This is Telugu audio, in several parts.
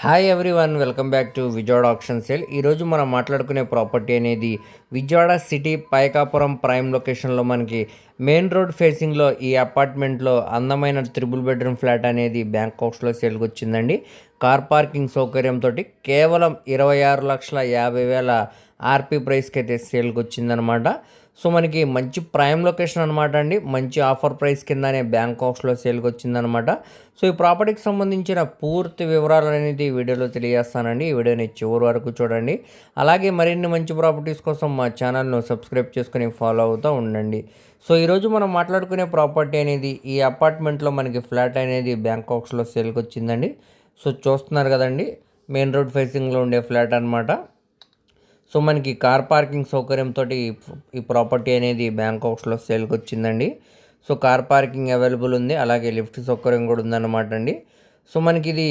Hi everyone welcome back to Vijayawada option sale ఈరోజు మనం మాట్లాడుకునే ప్రాపర్టీ అనేది విజయవాడ సిటీ పైకాపురం ప్రైమ్ లొకేషన్లో మనకి మెయిన్ రోడ్ ఫేసింగ్లో ఈ అపార్ట్మెంట్లో అందమైన త్రిబుల్ బెడ్రూమ్ ఫ్లాట్ అనేది బ్యాంకాక్స్లో సేల్కి వచ్చిందండి. కార్ పార్కింగ్ సౌకర్యంతో కేవలం ఇరవై ఆరు లక్షల యాభై వేల ఆర్పీ ప్రైస్కి అయితే సేల్కి వచ్చిందనమాట సో మనకి మంచి ప్రైమ్ లొకేషన్ అనమాట అండి. మంచి ఆఫర్ ప్రైస్ కిందనే బ్యాంకాక్స్లో సేల్కి వచ్చిందనమాట సో ఈ ప్రాపర్టీకి సంబంధించిన పూర్తి వివరాలు అనేది వీడియోలో తెలియజేస్తానండి. ఈ వీడియోని చివరి వరకు చూడండి. అలాగే మరిన్ని మంచి ప్రాపర్టీస్ కోసం మా ఛానల్ను సబ్స్క్రైబ్ చేసుకుని ఫాలో అవుతూ ఉండండి. సో ఈరోజు మనం మాట్లాడుకునే ప్రాపర్టీ అనేది ఈ అపార్ట్మెంట్లో మనకి ఫ్లాట్ అనేది బ్యాంకాక్స్లో సేల్కి వచ్చిందండి సో చూస్తున్నారు కదండి. మెయిన్ రోడ్ ఫేసింగ్లో ఉండే ఫ్లాట్ అనమాట. సో మనకి కార్ పార్కింగ్ సౌకర్యంతో ఈ ప్రాపర్టీ అనేది బ్యాంకాక్స్లో సేల్కి వచ్చిందండి. సో కార్ పార్కింగ్ అవైలబుల్ ఉంది. అలాగే లిఫ్ట్ సౌకర్యం కూడా ఉందన్నమాట అండి. సో మనకి ఇది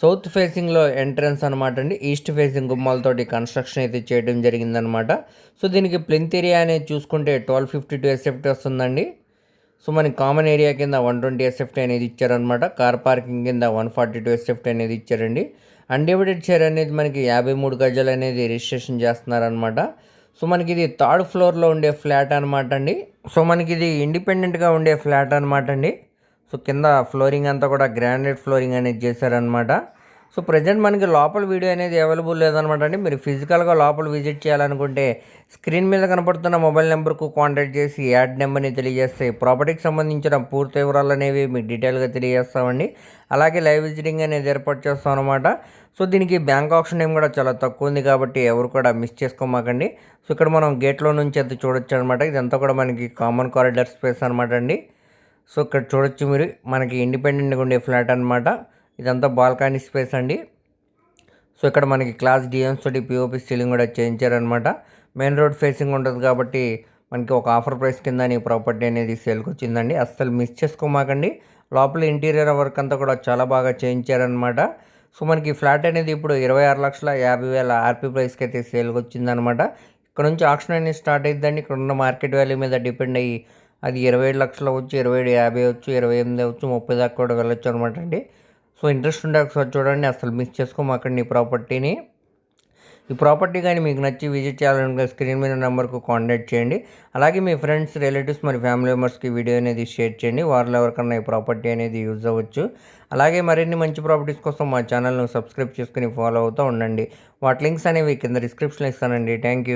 సౌత్ ఫేసింగ్లో ఎంట్రన్స్ అనమాట అండి. ఈస్ట్ ఫేసింగ్ గుమ్మాలతోటి కన్స్ట్రక్షన్ అయితే చేయడం జరిగిందనమాట సో దీనికి ప్లెంత్ ఏరియా అనేది చూసుకుంటే ట్వెల్వ్ ఫిఫ్టీ టూ ఎస్ఎఫ్టీ వస్తుందండి. సో మనకి కామన్ ఏరియా కింద వన్ ట్వంటీ ఎస్ఎఫ్టీ అనేది ఇచ్చారనమాట కార్ పార్కింగ్ కింద వన్ ఫార్టీ టూ ఎస్ఎఫ్టీ అనేది ఇచ్చారండి. అన్డివైడెడ్ షేర్ అనేది మనకి యాభై మూడు గజాలు అనేది రిజిస్ట్రేషన్ చేస్తున్నారనమాట సో మనకి ఇది థర్డ్ ఫ్లోర్లో ఉండే ఫ్లాట్ అనమాట అండి. సో మనకి ఇది ఇండిపెండెంట్గా ఉండే ఫ్లాట్ అనమాట అండి. సో కింద ఫ్లోరింగ్ అంతా కూడా గ్రాండెడ్ ఫ్లోరింగ్ అనేది చేశారనమాట సో ప్రజెంట్ మనకి లోపల వీడియో అనేది అవైలబుల్ లేదనమాట అండి. మీరు ఫిజికల్గా లోపల విజిట్ చేయాలనుకుంటే స్క్రీన్ మీద కనపడుతున్న మొబైల్ నెంబర్కు కాంటాక్ట్ చేసి యాడ్ నెంబర్ని తెలియజేస్తే ప్రాపర్టీకి సంబంధించిన పూర్తి వివరాలు అనేవి మీకు డీటెయిల్గా తెలియజేస్తామండి. అలాగే లైవ్ విజిటింగ్ అనేది ఏర్పాటు చేస్తాం అనమాట సో దీనికి బ్యాంక్ ఆప్షన్ ఏం కూడా చాలా తక్కువ ఉంది కాబట్టి ఎవరు కూడా మిస్ చేసుకోమాకండి. సో ఇక్కడ మనం గేట్లో నుంచి అయితే చూడొచ్చు అనమాట ఇదంతా కూడా మనకి కామన్ కారిడార్ స్పేస్ అనమాట అండి. సో ఇక్కడ చూడొచ్చు మీరు. మనకి ఇండిపెండెంట్గా ఉండే ఫ్లాట్ అనమాట ఇదంతా బాల్కానీ స్పేస్ అండి. సో ఇక్కడ మనకి క్లాస్ డిఎన్స్ తోటి పిఓపి సీలింగ్ కూడా చేయించారనమాట మెయిన్ రోడ్ ఫేసింగ్ ఉంటుంది కాబట్టి మనకి ఒక ఆఫర్ ప్రైస్ కింద నీ ప్రాపర్టీ అనేది సేల్కి వచ్చిందండి. అస్సలు మిస్ చేసుకోమాకండి. లోపల ఇంటీరియర్ వర్క్ అంతా కూడా చాలా బాగా చేయించారనమాట సో మనకి ఫ్లాట్ అనేది ఇప్పుడు ఇరవై ఆరు లక్షల యాభై వేల ఆర్పీ ప్రైస్కి అయితే సేల్కి వచ్చిందనమాట ఇక్కడ నుంచి ఆప్షన్ అనేది స్టార్ట్ అయిద్దండి. ఇక్కడ ఉన్న మార్కెట్ వాల్యూ మీద డిపెండ్ అయ్యి అది ఇరవై ఏడు లక్షలు అవ్వచ్చు ఇరవై ఏడు యాభై అవచ్చు ఇరవై ఎనిమిది అవచ్చు ముప్పై దాకా కూడా వెళ్ళొచ్చు అనమాట అండి. సో ఇంట్రెస్ట్ ఉంటే ఒకసారి చూడండి అసలు మిస్ చేసుకోమాకండి ఈ ప్రాపర్టీని. ఈ ప్రాపర్టీ కానీ మీకు నచ్చి విజిట్ చేయాలనుకుంటే స్క్రీన్ మీద నెంబర్కు కాంటాక్ట్ చేయండి. అలాగే మీ ఫ్రెండ్స్ రిలేటివ్స్ మరి ఫ్యామిలీ మెంబర్స్కి వీడియో అనేది షేర్ చేయండి. వారిలో ఎవరికన్నా ఈ ప్రాపర్టీ అనేది యూజ్ అవ్వచ్చు. అలాగే మరిన్ని మంచి ప్రాపర్టీస్ కోసం మా ఛానల్ను సబ్స్క్రైబ్ చేసుకుని ఫాలో అవుతూ ఉండండి. వాటి లింక్స్ అనేవి కింద డిస్క్రిప్షన్లో ఇస్తానండి. Thank you